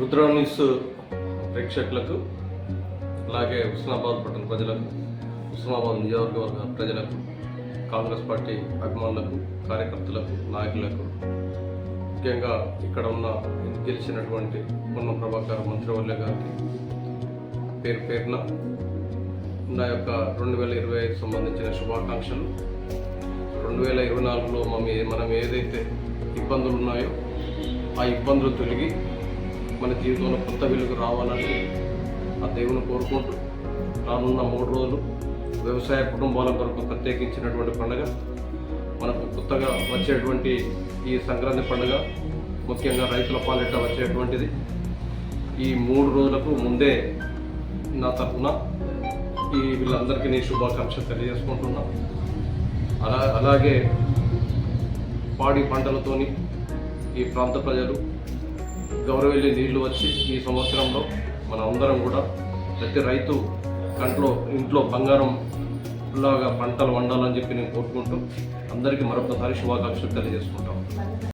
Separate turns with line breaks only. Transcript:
Rudra news ప్రేక్షకులకు అలాగే హుస్నాబాద్ పట్టణ ప్రజలకు హుస్నాబాద్ నియోజకవర్గ ప్రజలకు కాంగ్రెస్ పార్టీ అభిమానులకు కార్యకర్తలకు నాయకులకు ముఖ్యంగా ఇక్కడ ఉన్న గెలిచినటువంటి పొన్న ప్రభాకర్ మంత్రివర్య గారికి పేరు పేరున నా యొక్క రెండు వేల ఇరవై ఐదు సంబంధించిన శుభాకాంక్షలు. రెండు వేల ఇరవై నాలుగులో మనం మనం ఏదైతే ఇబ్బందులు ఉన్నాయో ఆ ఇబ్బందులు తొలగి మన జీవితంలో కొత్త వెలుగు రావాలని ఆ దేవుని కోరుకుంటూ రానున్న మూడు రోజులు వ్యవసాయ కుటుంబాల కొరకు ప్రత్యేకించినటువంటి పండుగ మనకు కొత్తగా వచ్చేటువంటి ఈ సంక్రాంతి పండుగ ముఖ్యంగా రైతుల పాలిట వచ్చేటువంటిది. ఈ మూడు రోజులకు ముందే నా తరఫున ఈ వీళ్ళందరికీ నేను శుభాకాంక్షలు తెలియజేసుకుంటున్నా. అలా అలాగే పాడి పంటలతోని ఈ ప్రాంత ప్రజలు గౌరవెల్లి నీళ్ళు వచ్చి ఈ సంవత్సరంలో మన అందరం కూడా ప్రతి రైతు కంట్లో ఇంట్లో బంగారం లాగా పంటలు వండాలని చెప్పి నేను కోరుకుంటూ అందరికీ మరొకసారి శుభాకాంక్షలు తెలియజేసుకుంటాం.